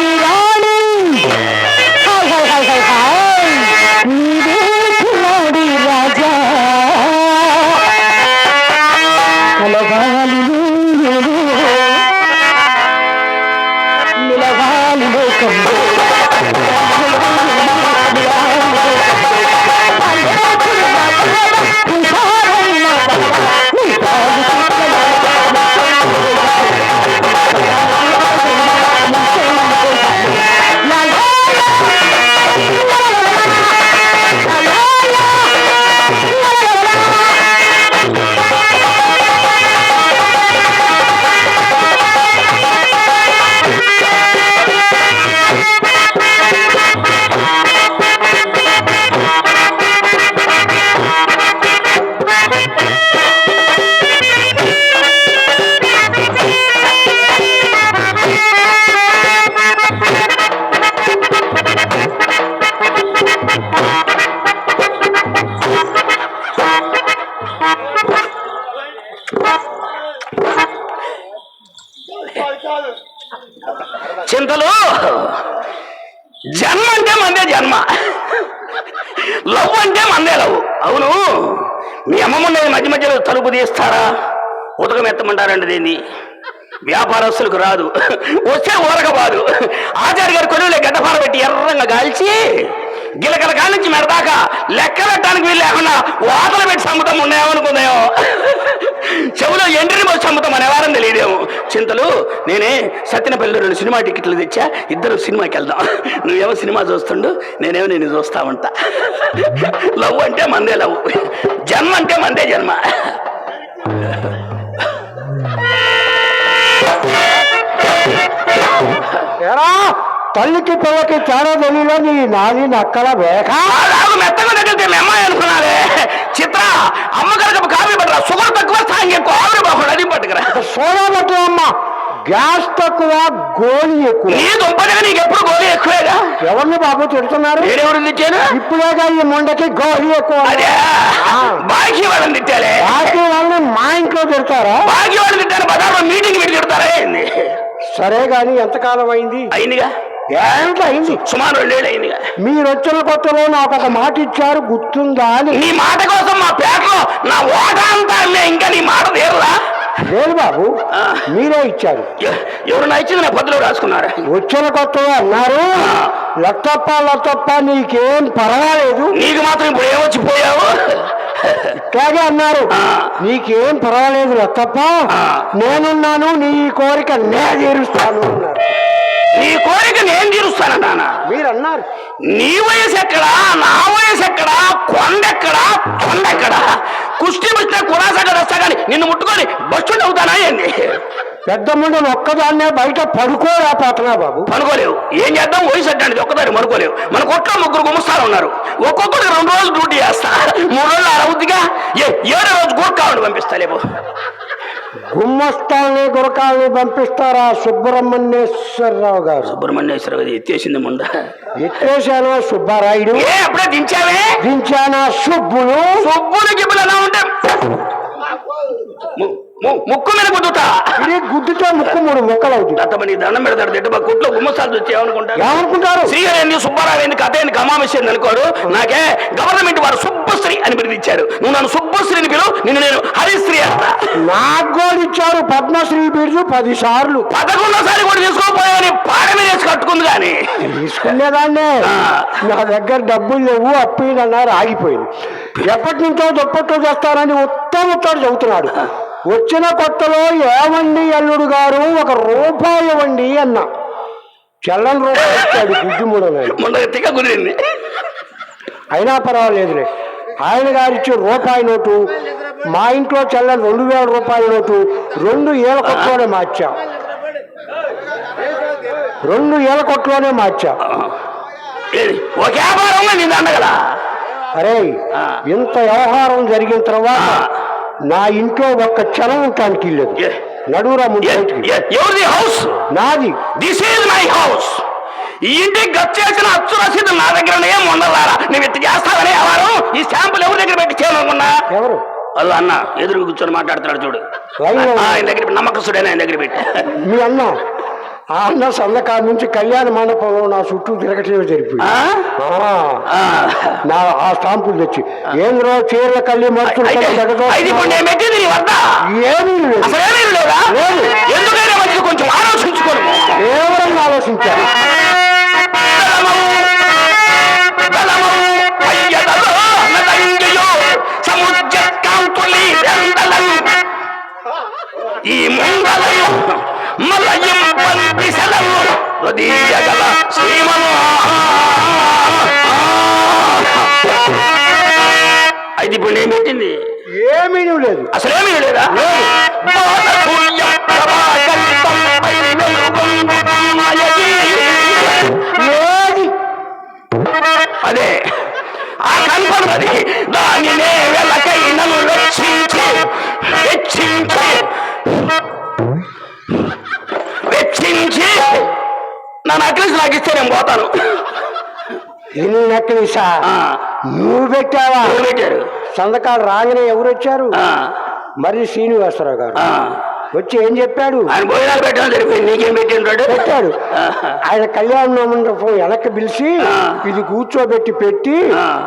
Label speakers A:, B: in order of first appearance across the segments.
A: ராணி చింతలు? జన్మ అంటే మందే జన్మ. లవ్ అంటే మందే లవ్. అవును. మీ అమ్మమ్మ మధ్య మధ్యలో తలుపు తీస్తారా? ఉతకం ఎత్తమంటారండి దీన్ని. వ్యాపారస్తులకు రాదు. వస్తే ఊరకబాదు ఆచార్య గారు కొలువులే గడ్డపార పెట్టి ఎర్రంగా కాల్చి గిలకల కాడి నుంచి మెడదాకా లెక్క పెట్టడానికి వీళ్ళు లేకుండా వాతలు పెట్టి సమ్ముతం ఉన్నాయేమనుకుందామో చెవులో ఎండ్రిని పోసి సమ్ముతం అనేవారని తెలియదేమో. చింతలు నేనే సత్యనపల్లి రెండు సినిమా టికెట్లు తెచ్చా ఇద్దరు సినిమాకి వెళ్దాం. నువ్వేమో సినిమా చూస్తుండు నేనేమో నేను చూస్తా ఉంటా. లవ్ అంటే మందే లవ్. జన్మ అంటే మందే జన్మ.
B: ఎరా తల్లికి పిల్లకి తేడా తెలియలో నీ నాది నక్కల వేక
A: మెత్తగా తగిలితే మీ అమ్మాయి అనుకున్నారే చిత్ర అమ్మ కనుక కాఫీ పట్టరా. షుగర్ తక్కువ స్థాయి ఎక్కువ. ఆవిరి బాగుండు అది పట్టుకురా.
B: సోడా అమ్మ. గ్యాస్ తక్కువ గోలి ఎక్కువ.
A: నీ దుంపదిగా నీకు ఎప్పుడు ఎక్కువేగా?
B: ఎవరిని బాబు తిడుతున్నారు?
A: తిట్టాను
B: ఇప్పుడేగా ఈ ముండకి గోలి ఎక్కువ.
A: బాకీ వాళ్ళని తిట్టాలే.
B: బాకీ వాళ్ళని మా ఇంట్లో తిడతారా?
A: బాకీ వాళ్ళని తిట్టాను బజార్లో మీటింగ్ పెట్టి తిడతారా
B: సరే గాని ఎంతకాలం అయింది?
A: అయిందిగా?
B: ఏంట అయింది?
A: సుమారు రెండేళ్ళు
B: మీరు వచ్చిన కొత్తలో నాకు ఒక మాట ఇచ్చారు గుర్తుందా అని.
A: నీ మాట కోసం మా పేటలో నా ఓట అంతా ఇంకా నీ మాట తీరలా
B: లేదు బాబు. మీరే ఇచ్చారు.
A: ఎవరు నా ఇచ్చింది నా పద్ధతిలో రాసుకున్నారా?
B: వచ్చిన కొత్తలో అన్నారు లత్తప్ప లత్తప్ప నీకేం పర్వాలేదు.
A: నీకు మాత్రం ఇప్పుడు ఏమొచ్చి పోయావు
B: ఇట్లాగే అన్నారు. నీకేం పర్వాలేదు లత్తప్ప. నేనున్నాను నీ కోరిక నే తీరుస్తాను అన్నారు.
A: నీ కోరిక నేను తీరుస్తానంటానా
B: మీరు అన్నారు
A: నీ వయసు ఎక్కడా నా వయసు ఎక్కడా కొండెక్కడా కొండెక్కడా కుస్తీ వచ్చిన కురాసగా వస్తా కానీ నిన్ను ముట్టుకొని బస్సు అవుతానా ఏంది?
B: పెద్ద ముందు ఒక్కదాన్నే బయట పడుకోలేకపోతున్నా బాబు.
A: పనుకోలేవు. ఏం చేద్దాం? వయసు అంటే ఒక్కదాన్ని పనుకోలేవు. మన కొట్లో ముగ్గురు గుమస్తాలు ఉన్నారు. ఒక్కొక్కరికి రెండు రోజులు డ్యూటీ చేస్తా మూడు రోజులు అరవద్దిగా ఏ ఏడో రోజు గూర్కావని పంపిస్తా లేవు
B: గుమ్మస్తాల్ని గురకాల్ని పంపిస్తారా సుబ్రహ్మణ్యేశ్వరరావు గారు?
A: సుబ్రహ్మణ్యేశ్వర ఎత్తేసింది ముంద?
B: ఎత్తేసాను సుబ్బారాయుడు?
A: ఏ అప్పుడే దించావే?
B: దించానా సుబ్బులు?
A: సుబ్బులు గిబ్బులు ఎలా ఉంటే ముక్కు మీద
B: ఇది గుద్దుతో ముక్కు మూడు మొక్కలు అవుతుంది.
A: దత్తమని దండం పెడతాడు తిట్ట మా కుట్లో గుమ్మస్తాలు వచ్చి ఏమనుకుంటారు?
B: ఏమనుకుంటారు?
A: శ్రీగారు ఏంది సుబ్బారావు ఏంది కథ ఏంది అనుకోరు. నాకే గవర్నమెంట్ వారు సుబ్బశ్రీ అని పిలిపించారు నువ్వు నన్ను సుబ్బశ్రీని పిలువు నిన్ను నేను హరిశ్రీ అంటా.
B: పద్మశ్రీ బిరుదు పది సార్లు
A: పదకొండోసారి కూడా తీసుకోపోయావని పాడ మీద వేసి కట్టుకుంది కానీ.
B: తీసుకునేదాన్నే. నా దగ్గర డబ్బులు లేవు అప్పిదన్నారు ఆగిపోయింది. ఎప్పటి నుంచో దుప్పట్లు చేస్తానని ఉత్తమ ఉత్తరం చెబుతున్నాడు. వచ్చిన కొత్తలో ఏమండి అల్లుడు గారు? ఒక రూపాయి ఇవ్వండి అన్న. చల్లని రూపాయి ఇచ్చాడు గుడ్డి
A: కుదిరింది.
B: అయినా పర్వాలేదులే. ఆయన గారు ఇచ్చే రూపాయి నోటు మా ఇంట్లో చల్లని రెండు వేల రూపాయల నోటు రెండు ఏళ్ళ కొట్లోనే మార్చాం. రెండు ఏళ్ళ కొట్లోనే మార్చాం అరే. ఇంత వ్యవహారం జరిగిన తర్వాత. నా ఇంట్లో ఒక్క క్షణం ఉండటానికి లేదు. నడువురా ముందు
A: హౌస్?
B: నాది.
A: దిస్ ఈజ్ మై హౌస్ ఈ ఇంటికి గచ్చేసిన అచ్చు రసీదు నా దగ్గర ఏం ఉండలారా నువ్వు ఇట్ట చేస్తావనే ఎవరు ఈ శాంపుల్ ఎవరి దగ్గర పెట్టి చేయాలనుకున్నా?
B: ఎవరు?
A: వాళ్ళు అన్న ఎదురు కూర్చొని మాట్లాడుతున్నాడు చూడు. ఆయన దగ్గర నమ్మకస్తుడైన ఆయన దగ్గర పెట్టి.
B: మీ అన్న ఆ అన్న సందకాల నుంచి కళ్యాణ మండపంలో నా చుట్టూ?
A: ఆ.
B: ఆ. నా ఆ స్టాంపులు తెచ్చి. ఏంద్రో చీరల కళ్ళి ఏమీ లేదు.
A: ఎందుకైనా మంచిది కొంచెం ఆలోచించుకోను.
B: కేవలం ఆలోచించాను
A: ఈ శ్రీమను అయితే ఇప్పుడు నేను పెట్టింది.
B: ఏమీ లేదు.
A: అసలేమీ లేదా? నేను పోతాను. ఆ,
B: నువ్వు పెట్టావా?
A: పెట్టారు
B: సంతకాలు రాగానే ఎవరు వచ్చారు మరి శ్రీనివాసరావు గారు. వచ్చి ఏం చెప్పాడు?
A: ఆయన భోజనాలు పెట్టడం జరిపోయింది నీకేం పెట్టిండ్రాడు
B: పెట్టాడు. ఆయన కళ్యాణ మండపం వెనక్కి పిలిచి. ఇది కూర్చోబెట్టి పెట్టి.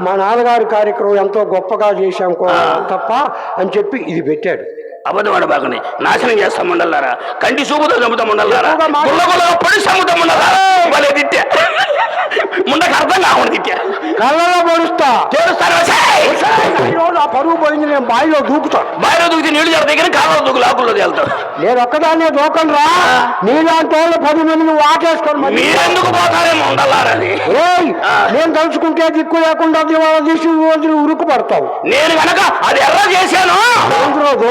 B: మా నాన్నగారి కార్యక్రమం ఎంతో గొప్పగా చేశాం తప్ప అని చెప్పి ఇది పెట్టాడు.
A: అబద్ధం ఆడబాకని నాశనం చేస్తాం మండలారా. కంటి చూపుతో చంపుతాం మండలారా.
B: ఎక్కువగా మాట్లా-
A: గుల్ల గుల్ల పొడి చంపుతాం మండలారా. వాళ్ళే తిట్టా. ముందకు అర్థం కావని తిట్టా.
B: కళ్ళలో పొడుస్తా.
A: చేరుస్తాను.
B: పరువు పోయింది నేను బావిలో దూకుతా.
A: బావిలో దూకితే నీళ్ళు జర దగ్గర కాలంలో దూకు లాకుల్లో తేలుతాడు
B: నేను ఒక్కదాన్నే దూకను రా నీలాంటి వాళ్ళు పది మందిని వాటేసుకొని మరి
A: మీరెందుకు పోతారేమో ఉండాలని
B: నేను తలుచుకుంటే దిక్కు లేకుండా దివాళ తీసి ఉరుకు పడతావు.
A: నేను గనక అది ఎర్ర చేశాను
B: రోజు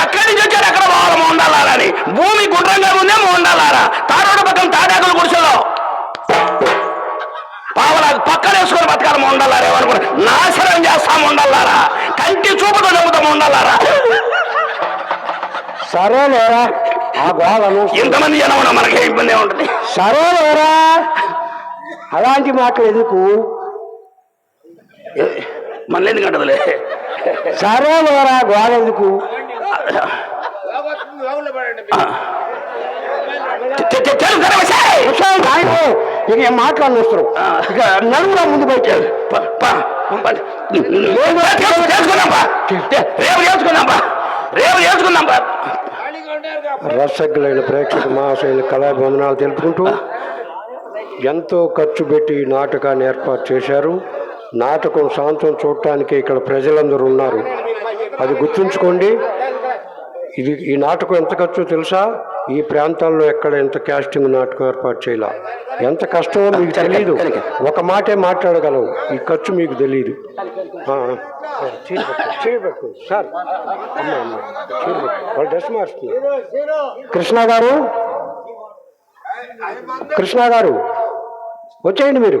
A: ఎక్కడి నుంచి వచ్చారు ఎక్కడ పోవాలి మోండాలని భూమి గుండ్రంగా ఉందే మోండాలారా? తారోడు పక్కన తాడాకులు గుడిసెలో. పావలా పక్కన వేసుకొని బతకాలి మొండలారా ఏమనుకున్నా నాశనం చేస్తాం ఉండల్లారా కంటి చూపుతో నమ్ముతాం ఉండల్లారా
B: సరేలేరా. ఆ గోళను
A: ఇంతమంది జనం ఉన్నా మనకి ఇబ్బంది ఉంటుంది
B: సరేలేరా. అలాంటి మాటలు ఎందుకు?
A: మళ్ళీ ఎందుకంటదిలే
B: సరేలేరా గోళ ఎందుకు? విషయం ఇక ఏం మాట్లాడిన వస్తారు ఇక నడువురా ముందు బయట
A: రేపు రేపు
B: రసగ్గులైన ప్రేక్షక మహాశైలి కళాబంధనాలు తెలుపుకుంటూ ఎంతో ఖర్చు పెట్టి నాటకాన్ని ఏర్పాటు చేశారు. నాటకం సాంతం చూడటానికి ఇక్కడ ప్రజలందరూ ఉన్నారు. అది గుర్తుంచుకోండి. ఇది ఈ నాటకం ఎంత ఖర్చు తెలుసా? ఈ ప్రాంతాల్లో ఎక్కడ ఎంత క్యాస్టింగ్ నాటకం ఏర్పాటు చేయాల? ఎంత కష్టమో మీకు తెలియదు ఒక మాటే మాట్లాడగలవు. ఈ ఖర్చు మీకు తెలియదు. సార్. అమ్మ అమ్మ చీర పట్టు. వాళ్ళు డ్రెస్ మారుస్తుంది కృష్ణ గారు? కృష్ణ గారు? వచ్చేయండి మీరు.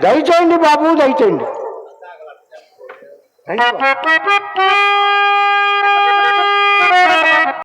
B: దయచేయండి బాబు దయచేయండి.